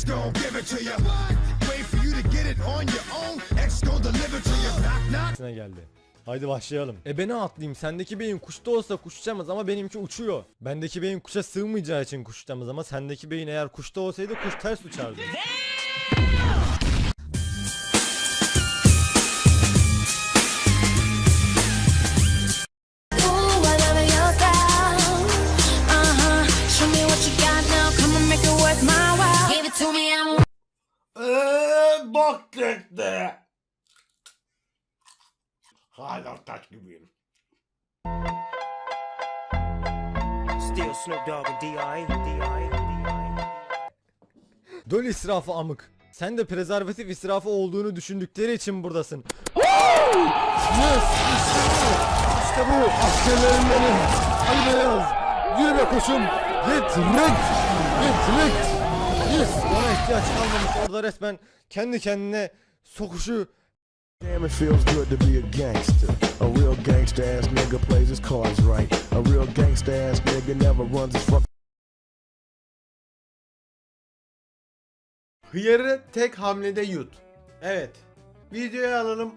X gon' give it to you. Wait for you to get it on your own. X gon' deliver to you. Knock knock. Ne geldi. Haydi başlayalım. E ben atlayayım? Sendeki beyin kuşta olsa kuşçamaz ama benimki uçuyor. Bendeki beyin kuşa sığmayacağı için kuşçamaz ama sendeki beyin eğer kuşta olsaydı kuş ters uçardı. Eee bok tekte. Hala taş gibiyim. Still Snoop Dogg and D.I. D.I. Döl israfı amık. Sen de prezervatif israfı olduğunu düşündükleri için buradasın. yes! İşte bu! İşte bu! Askerlerim benim! Ali Beyaz! Yürü be koçum! Git renk! Git renk! Bana ihtiyaç kalmamış orada resmen kendi kendine sokuşu Damn, it feels good to be a gangster. A real gangster ass nigga plays his cards right. A real gangster ass nigga never runs his fuck. Hıyarı tek hamlede yut. Evet. Videoyu alalım.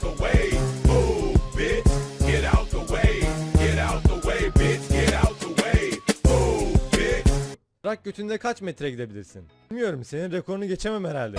The way. Move, bitch. Rak götünde kaç metre gidebilirsin? Bilmiyorum senin rekorunu geçemem herhalde.